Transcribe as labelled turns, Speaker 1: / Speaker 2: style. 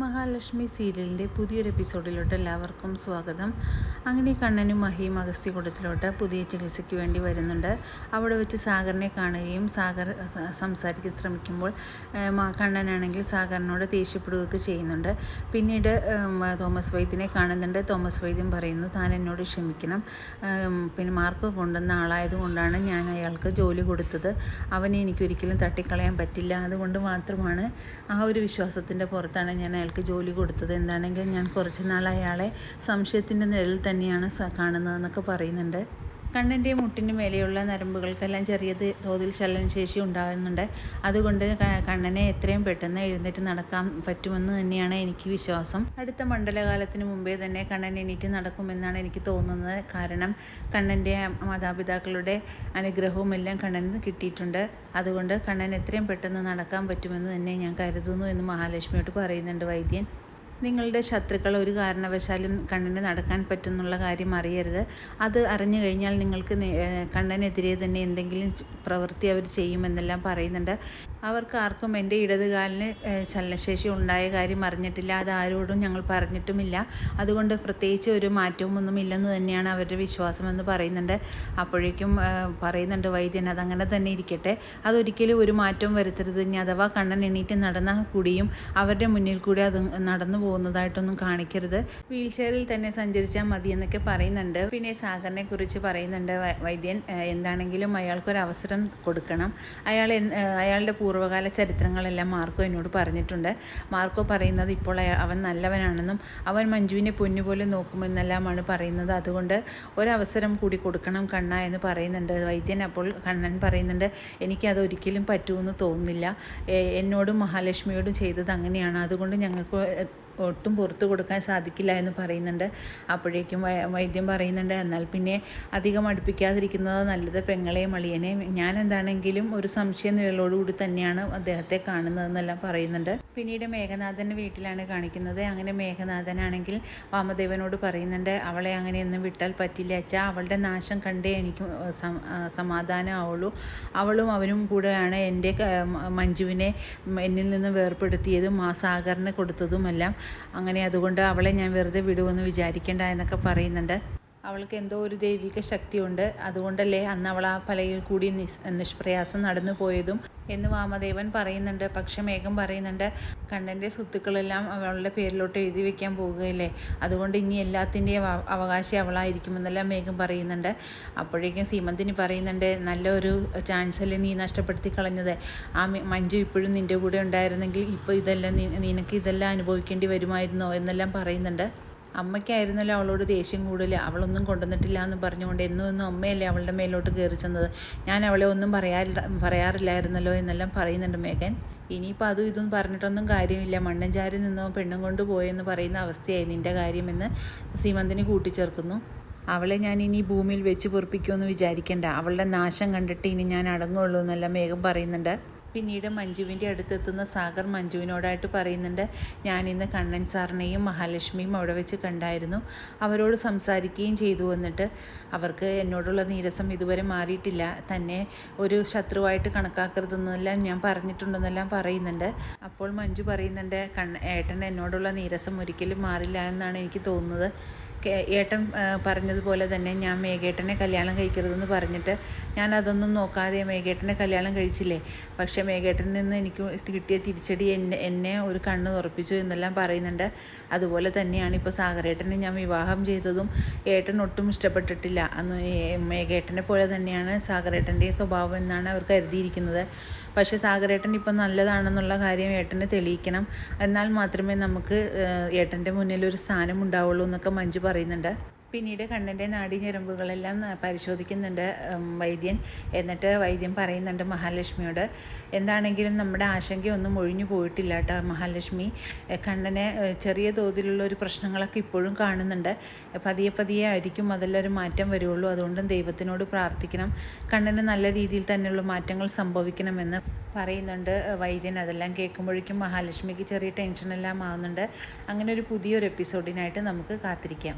Speaker 1: മഹാലക്ഷ്മി സീരിയലിന്റെ പുതിയൊരു എപ്പിസോഡിലോട്ട് എല്ലാവർക്കും സ്വാഗതം. അങ്ങനെ കണ്ണനും മഹിയും അഗസ്ത്യകൂടത്തിലോട്ട് പുതിയ ചികിത്സയ്ക്ക് വേണ്ടി വരുന്നുണ്ട്. അവിടെ വെച്ച് സാഗറിനെ കാണുകയും സാഗർ സംസാരിക്കാൻ ശ്രമിക്കുമ്പോൾ കണ്ണനാണെങ്കിൽ സാഗറിനോട് ദേഷ്യപ്പെടുകയൊക്കെ ചെയ്യുന്നുണ്ട്. പിന്നീട് തോമസ് വൈദ്യനെ കാണുന്നുണ്ട്. തോമസ് വൈദ്യൻ പറയുന്നു താൻ എന്നോട് ക്ഷമിക്കണം. പിന്നെ മാർക്ക് കൊണ്ടുവന്ന ആളായതുകൊണ്ടാണ് ഞാൻ അയാൾക്ക് ജോലി കൊടുത്തത്. അവനെ എനിക്കൊരിക്കലും തട്ടിക്കളയാൻ പറ്റില്ല. അതുകൊണ്ട് മാത്രമാണ് ആ ഒരു വിശ്വാസത്തിന്റെ പുറത്താണ് ഞാൻ അയാൾക്ക് ജോലി കൊടുത്തത് എന്താണെങ്കിലും ഞാൻ കുറച്ച് നാൾ അയാളെ സംശയത്തിന്റെ നിഴലിൽ തന്നെയാണ് കാണുന്നതെന്നൊക്കെ പറയുന്നുണ്ട്. കണ്ണിന്റെ മുട്ടിന് മേലെയുള്ള നരമ്പുകൾക്കെല്ലാം ചെറിയ തോതിൽ ചലനശേഷി ഉണ്ടാകുന്നുണ്ട്. അതുകൊണ്ട് കണ്ണനെ എത്രയും പെട്ടെന്ന് എഴുന്നേറ്റ് നടക്കാൻ പറ്റുമെന്ന് തന്നെയാണ് എനിക്ക് വിശ്വാസം. അടുത്ത മണ്ഡലകാലത്തിന് മുമ്പേ തന്നെ കണ്ണൻ എണീറ്റ് നടക്കുമെന്നാണ് എനിക്ക് തോന്നുന്നത്. കാരണം കണ്ണന്റെ മാതാപിതാക്കളുടെ അനുഗ്രഹവും എല്ലാം കണ്ണന് കിട്ടിയിട്ടുണ്ട്. അതുകൊണ്ട് കണ്ണൻ എത്രയും പെട്ടെന്ന് നടക്കാൻ പറ്റുമെന്ന് തന്നെ ഞാൻ കരുതുന്നു എന്ന് മഹാലക്ഷ്മിയോട് പറയുന്നുണ്ട് വൈദ്യൻ. നിങ്ങളുടെ ശത്രുക്കൾ ഒരു കാരണവശാലും കണ്ണന് നടക്കാൻ പറ്റുന്നുള്ള കാര്യം അറിയരുത്. അത് അറിഞ്ഞു കഴിഞ്ഞാൽ നിങ്ങൾക്ക് കണ്ണനെതിരെ തന്നെ എന്തെങ്കിലും പ്രവൃത്തി അവർ ചെയ്യുമെന്നെല്ലാം പറയുന്നുണ്ട്. അവർക്ക് ആർക്കും എന്റെ ഇടതുകാലിന് ചലനശേഷി ഉണ്ടായ കാര്യം അറിഞ്ഞിട്ടില്ല. അത് ആരോടും ഞങ്ങൾ പറഞ്ഞിട്ടുമില്ല. അതുകൊണ്ട് പ്രത്യേകിച്ച് ഒരു മാറ്റവും ഒന്നും ഇല്ലെന്ന് തന്നെയാണ് അവരുടെ വിശ്വാസമെന്ന് പറയുന്നുണ്ട്. അപ്പോഴേക്കും പറയുന്നുണ്ട് വൈദ്യൻ അതങ്ങനെ തന്നെ ഇരിക്കട്ടെ. അതൊരിക്കലും ഒരു മാറ്റവും വരുത്തരുത്. ഇനി അഥവാ കണ്ണൻ എണീറ്റ് നടന്ന കൂടിയും അവരുടെ മുന്നിൽ കൂടി അത് നടന്നു പോകുന്നതായിട്ടൊന്നും കാണിക്കരുത്. വീൽ ചെയറിൽ തന്നെ സഞ്ചരിച്ചാൽ മതി എന്നൊക്കെ പറയുന്നുണ്ട്. പിന്നെ സാഗറിനെ കുറിച്ച് പറയുന്നുണ്ട് വൈദ്യൻ എന്താണെങ്കിലും അയാൾക്കൊരു അവസരം കൊടുക്കണം. അയാൾ അയാളുടെ പൂർവ പൂർവകാല ചരിത്രങ്ങളെല്ലാം മാർക്കോ എന്നോട് പറഞ്ഞിട്ടുണ്ട്. മാർക്കോ പറയുന്നത് ഇപ്പോൾ അവൻ നല്ലവനാണെന്നും അവൻ മഞ്ജുവിനെ പൊന്നുപോലെ നോക്കുമെന്നെല്ലാമാണ് പറയുന്നത്. അതുകൊണ്ട് ഒരവസരം കൂടി കൊടുക്കണം കണ്ണ എന്ന് പറയുന്നുണ്ട്. വൈദ്യൻ അപ്പോൾ കണ്ണൻ പറയുന്നുണ്ട് എനിക്കത് ഒരിക്കലും പറ്റുമെന്ന് തോന്നുന്നില്ല. എന്നോടും മഹാലക്ഷ്മിയോടും ചെയ്തത് അങ്ങനെയാണ്. അതുകൊണ്ട് ഞങ്ങൾക്ക് ഒട്ടും പുറത്തു കൊടുക്കാൻ സാധിക്കില്ല എന്ന് പറയുന്നുണ്ട്. അപ്പോഴേക്കും വൈദ്യം പറയുന്നുണ്ട് എന്നാൽ പിന്നെ അധികം അടുപ്പിക്കാതിരിക്കുന്നത് നല്ലത് പെങ്ങളെയും അളിയനെയും. ഞാൻ എന്താണെങ്കിലും ഒരു സംശയ നിഴലോടുകൂടി തന്നെയാണ് അദ്ദേഹത്തെ കാണുന്നതെന്നെല്ലാം പറയുന്നുണ്ട്. പിന്നീട് മേഘനാഥന്റെ വീട്ടിലാണ് കാണിക്കുന്നത്. അങ്ങനെ മേഘനാഥനാണെങ്കിൽ വാമദേവനോട് പറയുന്നുണ്ട് അവളെ അങ്ങനെയൊന്നും വിട്ടാൽ പറ്റില്ല അച്ഛാ. അവളുടെ നാശം കണ്ടേ എനിക്ക് സമാധാനമാവുള്ളൂ. അവളും അവനും കൂടെയാണ് എന്റെ മഞ്ജുവിനെ എന്നിൽ നിന്ന് വേർപ്പെടുത്തിയതും ആ സാഗറിന് കൊടുത്തതുമെല്ലാം. അങ്ങനെ അതുകൊണ്ട് അവളെ ഞാൻ വെറുതെ വിടുമെന്ന് വിചാരിക്കേണ്ട എന്നൊക്കെ പറയുന്നുണ്ട്. അവൾക്ക് എന്തോ ഒരു ദൈവിക ശക്തിയുണ്ട്. അതുകൊണ്ടല്ലേ അന്ന് അവൾ ആ പലയിൽ കൂടി നിസ് നിഷ്പ്രയാസം നടന്നു പോയതും എന്ന് വാമദേവൻ പറയുന്നുണ്ട് പക്ഷെ മേഘം പറയുന്നുണ്ട് കണ്ണന്റെ സ്വത്തുക്കളെല്ലാം അവളുടെ പേരിലോട്ട് എഴുതി വെക്കാൻ പോവുകയല്ലേ? അതുകൊണ്ട് ഇനി എല്ലാത്തിന്റെയും അവകാശം അവളായിരിക്കുമെന്നെല്ലാം മേഘം പറയുന്നുണ്ട്. അപ്പോഴേക്കും സീമന്തിന് പറയുന്നുണ്ട് നല്ലൊരു ചാൻസ് അല്ലേ നീ നഷ്ടപ്പെടുത്തി കളഞ്ഞത്. ആ മഞ്ജു ഇപ്പോഴും നിന്റെ കൂടെ ഉണ്ടായിരുന്നെങ്കിൽ ഇപ്പോൾ ഇതെല്ലാം നിനക്ക് ഇതെല്ലാം അനുഭവിക്കേണ്ടി വരുമായിരുന്നോ? എന്നെല്ലാം പറയുന്നുണ്ട്. അമ്മയ്ക്കായിരുന്നല്ലോ അവളോട് ദേഷ്യം കൂടുതൽ. അവളൊന്നും കൊണ്ടുവന്നിട്ടില്ല എന്ന് പറഞ്ഞുകൊണ്ട് എന്നും എന്നും അമ്മയല്ലേ അവളുടെ മേലോട്ട് കയറി ചെന്നത്. ഞാൻ അവളെ ഒന്നും പറയാറില്ല പറയാറില്ലായിരുന്നല്ലോ എന്നെല്ലാം പറയുന്നുണ്ട് മേഘൻ. ഇനിയിപ്പോൾ അതും ഇതൊന്നും പറഞ്ഞിട്ടൊന്നും കാര്യമില്ല. മണ്ണഞ്ചാരി നിന്നോ പെണ്ണും കൊണ്ട് പോയെന്ന് പറയുന്ന അവസ്ഥയായി നിന്റെ കാര്യമെന്ന് സീമന്തിന് കൂട്ടിച്ചേർക്കുന്നു. അവളെ ഞാൻ ഇനി ഭൂമിയിൽ വെച്ച് പൊറപ്പിക്കുമെന്ന് വിചാരിക്കേണ്ട. അവളുടെ നാശം കണ്ടിട്ട് ഇനി ഞാൻ അടങ്ങുള്ളൂ എന്നെല്ലാം മേഘം പറയുന്നുണ്ട്. പിന്നീട് മഞ്ജുവിന്റെ അടുത്തെത്തുന്ന സാഗർ മഞ്ജുവിനോടായിട്ട് പറയുന്നുണ്ട് ഞാൻ ഇന്ന് കണ്ണൻ സാറിനെയും മഹാലക്ഷ്മിയും അവിടെ വെച്ച് കണ്ടായിരുന്നു. അവരോട് സംസാരിക്കുകയും ചെയ്തു എന്നിട്ട് അവർക്ക് എന്നോടുള്ള നീരസം ഇതുവരെ മാറിയിട്ടില്ല. തന്നെ ഒരു ശത്രുവായിട്ട് കണക്കാക്കരുതെന്നെല്ലാം ഞാൻ പറഞ്ഞിട്ടുണ്ടെന്നെല്ലാം പറയുന്നുണ്ട്. അപ്പോൾ മഞ്ജു പറയുന്നുണ്ട് കണ്ണ ഏട്ടൻ എന്നോടുള്ള നീരസം ഒരിക്കലും മാറില്ല എന്നാണ് എനിക്ക് തോന്നുന്നത്. ഏട്ടൻ പറഞ്ഞതുപോലെ തന്നെ ഞാൻ മേഘേട്ടനെ കല്യാണം കഴിക്കരുതെന്ന് പറഞ്ഞിട്ട് ഞാൻ അതൊന്നും നോക്കാതെ മേഘേട്ടനെ കല്യാണം കഴിച്ചില്ലേ? പക്ഷെ മേഘേട്ടനിൽ നിന്ന് എനിക്ക് കിട്ടിയ തിരിച്ചടി എന്നെ എന്നെ ഒരു കണ്ണ് തുറപ്പിച്ചു എന്നെല്ലാം പറയുന്നുണ്ട്. അതുപോലെ തന്നെയാണ് ഇപ്പോൾ സാഗരേട്ടനെ ഞാൻ വിവാഹം ചെയ്തതും ഏട്ടൻ ഒട്ടും ഇഷ്ടപ്പെട്ടിട്ടില്ല. അന്ന് മേഘേട്ടനെ പോലെ തന്നെയാണ് സാഗരേട്ടന്റെ സ്വഭാവം എന്നാണ് അവർ കരുതിയിരിക്കുന്നത്. പക്ഷേ സാഗരേട്ടൻ ഇപ്പം നല്ലതാണെന്നുള്ള കാര്യം ഏട്ടനെ തെളിയിക്കണം. എന്നാൽ മാത്രമേ നമുക്ക് ഏട്ടന്റെ മുന്നിൽ ഒരു സ്ഥാനം ഉണ്ടാവുള്ളൂ എന്നൊക്കെ മഞ്ജു പറയുന്നുണ്ട്. പിന്നീട് കണ്ണന്റെ നാഡീഞരമ്പുകളെല്ലാം ഞരമ്പുകളെല്ലാം പരിശോധിക്കുന്നുണ്ട് വൈദ്യൻ. എന്നിട്ട് വൈദ്യൻ പറയുന്നുണ്ട് മഹാലക്ഷ്മിയോട് എന്താണെങ്കിലും നമ്മുടെ ആശങ്കയൊന്നും ഒഴിഞ്ഞു പോയിട്ടില്ല കേട്ടോ മഹാലക്ഷ്മി. കണ്ണനെ ചെറിയ തോതിലുള്ള ഒരു പ്രശ്നങ്ങളൊക്കെ ഇപ്പോഴും കാണുന്നുണ്ട്. പതിയെ പതിയെ ആയിരിക്കും അതിലൊരു മാറ്റം വരുള്ളൂ. അതുകൊണ്ടും ദൈവത്തിനോട് പ്രാർത്ഥിക്കണം. കണ്ണന് നല്ല രീതിയിൽ തന്നെയുള്ള മാറ്റങ്ങൾ സംഭവിക്കണമെന്ന് പറയുന്നുണ്ട് വൈദ്യൻ. അതെല്ലാം കേൾക്കുമ്പോഴേക്കും മഹാലക്ഷ്മിക്ക് ചെറിയ ടെൻഷനെല്ലാം ആവുന്നുണ്ട്. അങ്ങനെ ഒരു പുതിയൊരു എപ്പിസോഡിനായിട്ട് നമുക്ക് കാത്തിരിക്കാം.